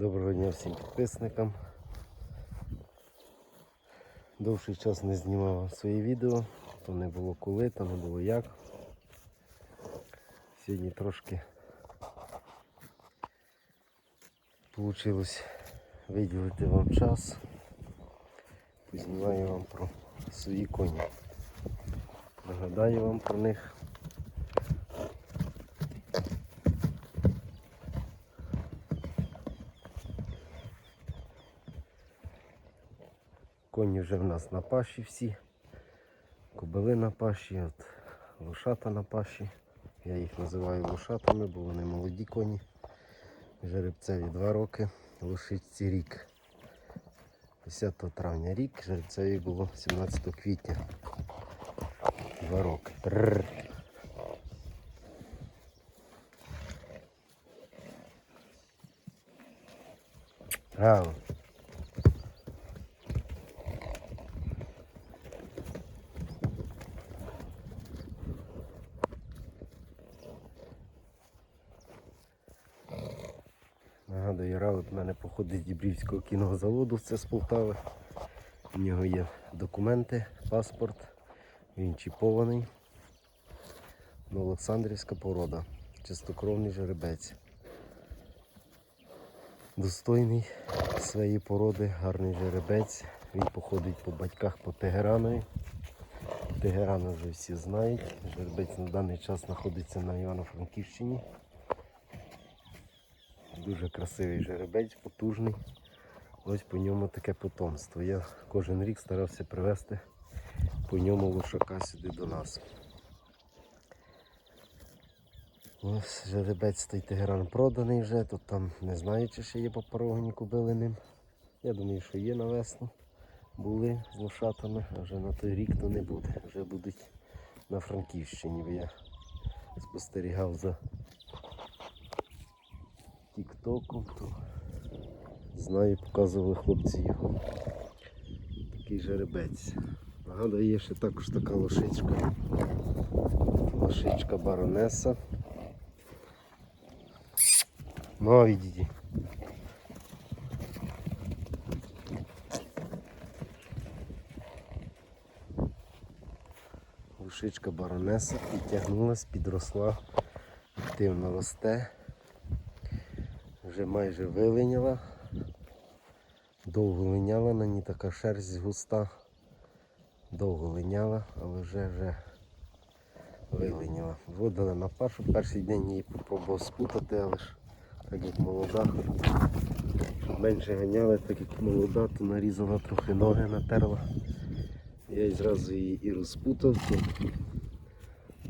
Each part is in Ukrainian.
Доброго дня всім підписникам. Довший час не знімав свої відео, то не було коли, то не було як. Сьогодні трошки вийшло виділити вам час. Познімаю вам про свої коні. Нагадаю вам про них. Коні вже в нас на паші всі. Кобили на паші, от лошата на паші. Я їх називаю лошатами, бо вони молоді коні. Жеребцеві 2 роки, лошиці рік. 10 травня рік, жеребцеві було 17 квітня. 2 роки. Трррр. Браво. В мене походить з Дібрівського кінозаводу, це з Полтави. У нього є документи, паспорт, він чіпований. Ну, Олександрівська порода, чистокровний жеребець. Достойний своєї породи, гарний жеребець. Він походить по батьках по Тегеранові. Тегерана вже всі знають. Жеребець на даний час знаходиться на Івано-Франківщині. Дуже красивий жеребець, потужний. Ось по ньому таке потомство. Я кожен рік старався привезти по ньому лошака сюди до нас. Ось жеребець той тигран проданий вже, тут там не знаю, чи ще є по порогоні купили ним. Я думаю, що є на весну. Були з лошатами, а вже на той рік то не буде. Вже будуть на Франківщині, бо я спостерігав за тіктоком, то знаю, показували хлопці його. Такий жеребець. Нагадую, є ще також така лошичка. Лошичка баронеса. Ну, відійді. Лошичка баронеса підтягнулась, підросла, активно росте вже майже вилиняла. Довго линяла, на ній така шерсть густа. Довго линяла, але вже вже вилиняла. Вводили на пашу. Перший день її попробував спутати, але ж так як молода. Менше ганяли, так як молода, то нарізала трохи ноги, натерла. Я й зразу її і розпутав.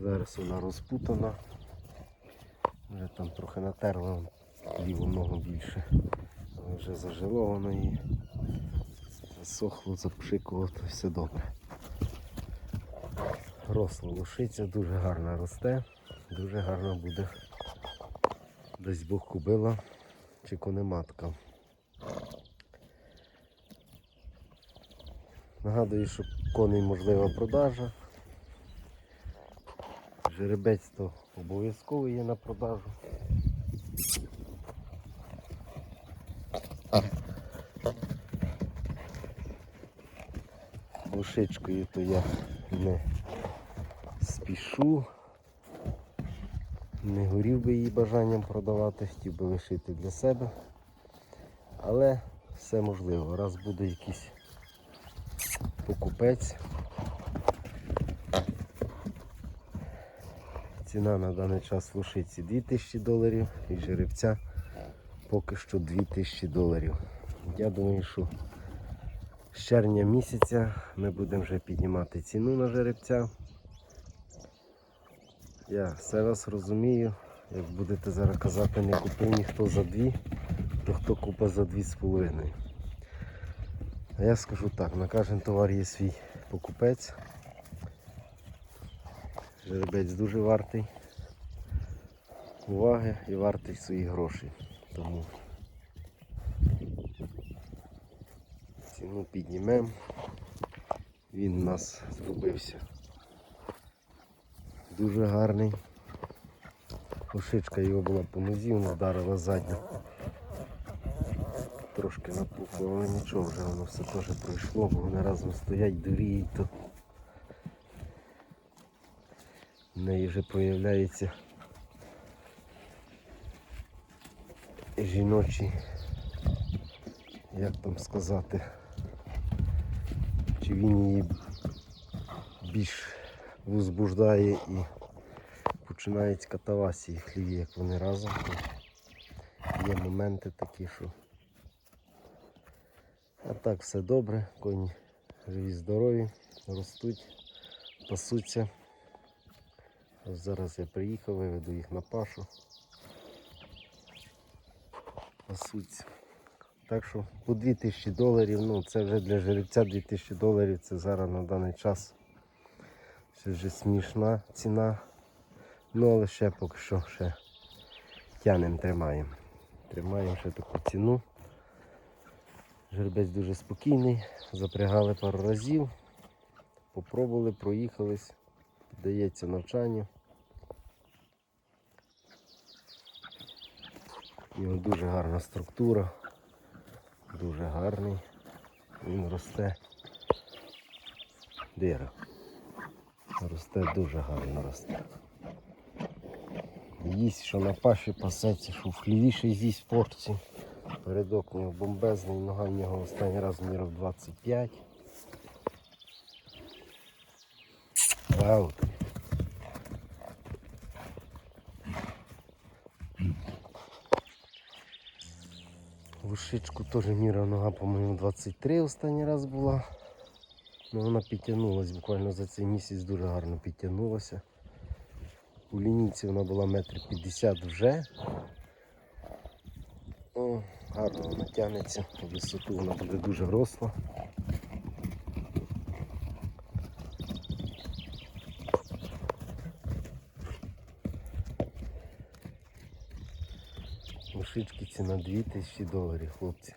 Зараз вона розпутана. Вже там трохи натерла ліву ногу більше. Але вже зажило воно і засохло, запшикувало, то все добре. Росла лошиця, дуже гарно росте, дуже гарно буде. Десь Бог кубила чи конематка. Нагадую, що коней можлива продажа. Жеребець то обов'язково є на продажу. Лошичкою то я не спішу. Не горів би її бажанням продавати, хотів би лишити для себе. Але все можливо. Раз буде якийсь покупець. Ціна на даний час лошиці 2000 доларів і жеребця поки що 2000 доларів. Я думаю, що з червня місяця ми будемо вже піднімати ціну на жеребця. Я все вас розумію. Як будете зараз казати, не купив ніхто за дві, то хто купа за дві з половиною. А я скажу так, на кожен товар є свій покупець. Жеребець дуже вартий уваги і вартий своїх грошей. Тому ціну піднімемо. Він у нас зробився дуже гарний. Лошичка його була по нозі, вона вдарила задню. трошки напухло, але нічого, вже воно все теж пройшло, бо вони разом стоять, дуріють, то в неї вже проявляється жіночий, як там сказати, чи він її більш возбуждає і починають катавасії хліві, як вони разом. Є моменти такі, що. А так все добре, коні живі, здорові, ростуть, пасуться. Ось зараз я приїхав, виведу їх на пашу. Пасуться. Так що по 2000 доларів, ну це вже для жеребця 2000 доларів, це зараз на даний час. Це вже смішна ціна. Ну але ще поки що ще тянем, тримаємо. Тримаємо ще таку ціну. Жеребець дуже спокійний, запрягали пару разів, попробували, проїхались, піддається навчанню. Його дуже гарна структура, дуже гарний. Він росте. Дира. Росте дуже гарно росте. Їсть, що на паші пасеться, що в хліві ще з'їсть порці. Передок нього бомбезний, нога в нього останній раз мірив 25. Вау. Вушичку теж міра нога, по-моєму, 23 останній раз була. Ну, вона підтягнулася буквально за цей місяць дуже гарно підтягнулася. У лінійці вона була метр 50 вже. О, гарно вона тягнеться, висоту вона буде дуже росла. Лошички ціна 2000 доларів, хлопці.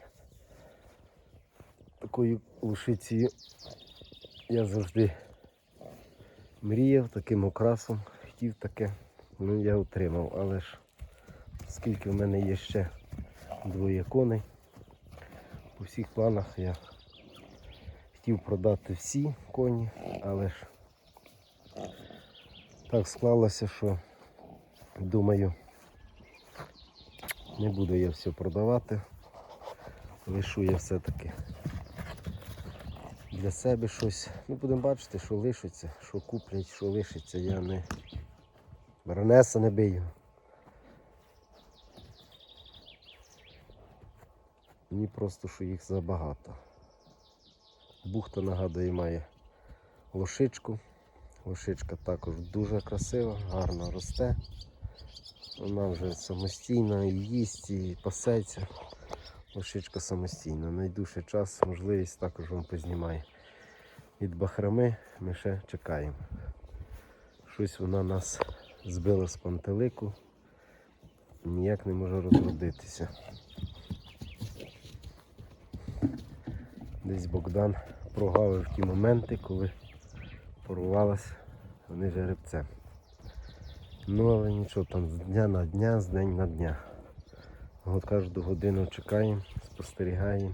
Такою лошицею я завжди мріяв таким окрасом, хотів таке, ну я отримав, але ж оскільки в мене є ще двоє коней, по всіх планах я хотів продати всі коні, але ж так склалося, що думаю, не буду я все продавати, лишу я все-таки для себе щось. Ну, будемо бачити, що лишиться, що куплять, що лишиться. Я не баронеса не бию. Мені просто що їх забагато. Бухта нагадує має лошичку. Лошичка також дуже красива, гарно росте. Вона вже самостійна і їсть, і пасеться. Лошичка самостійна. Найду час, можливість також вам познімаю. Від бахрами ми ще чекаємо. Щось вона нас збила з пантелику. Ніяк не може розродитися. Десь Богдан прогавив ті моменти, коли порвалась вони жеребцем. Ну але нічого там з дня на дня, з день на дня. От кожну годину чекаємо, спостерігаємо.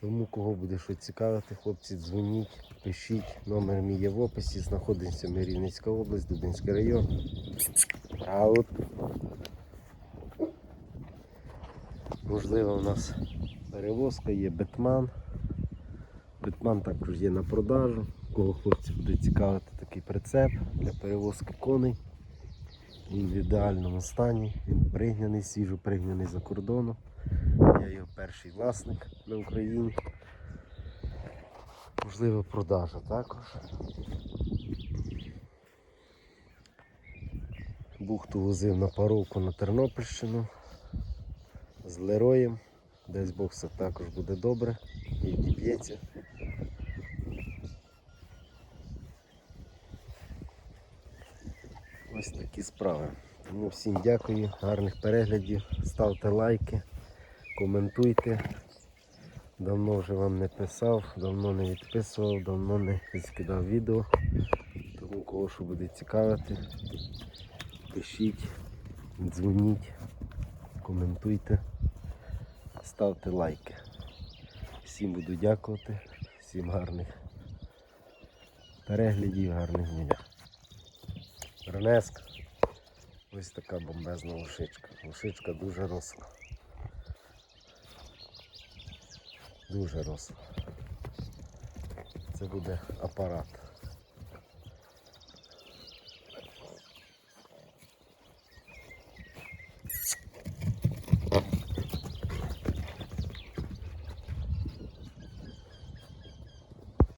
Тому кого буде що цікавити, хлопці, дзвоніть, пишіть. Номер мій є в описі, знаходиться ми Рівненська область, Дубинський район. Аут. Можливо, у нас перевозка є Бетман. Бетман також є на продажу. Кого хлопці буде цікавити такий прицеп для перевозки коней. Він в ідеальному стані, він пригнаний, свіжо пригнаний за кордону. Я його перший власник на Україні. Можливо, продажа також. Бухту возив на паровку на Тернопільщину з Лероєм. Десь Бог все також буде добре і відіб'ється. Ось такі справи. Тому всім дякую, гарних переглядів, ставте лайки, коментуйте. Давно вже вам не писав, давно не відписував, давно не скидав відео. Тому кого що буде цікавити, пишіть, дзвоніть, коментуйте, ставте лайки. Всім буду дякувати, всім гарних переглядів, гарних дня. Ранеска. Ось така бомбезна лошичка. Лошичка дуже росла. Дуже росла. Це буде апарат.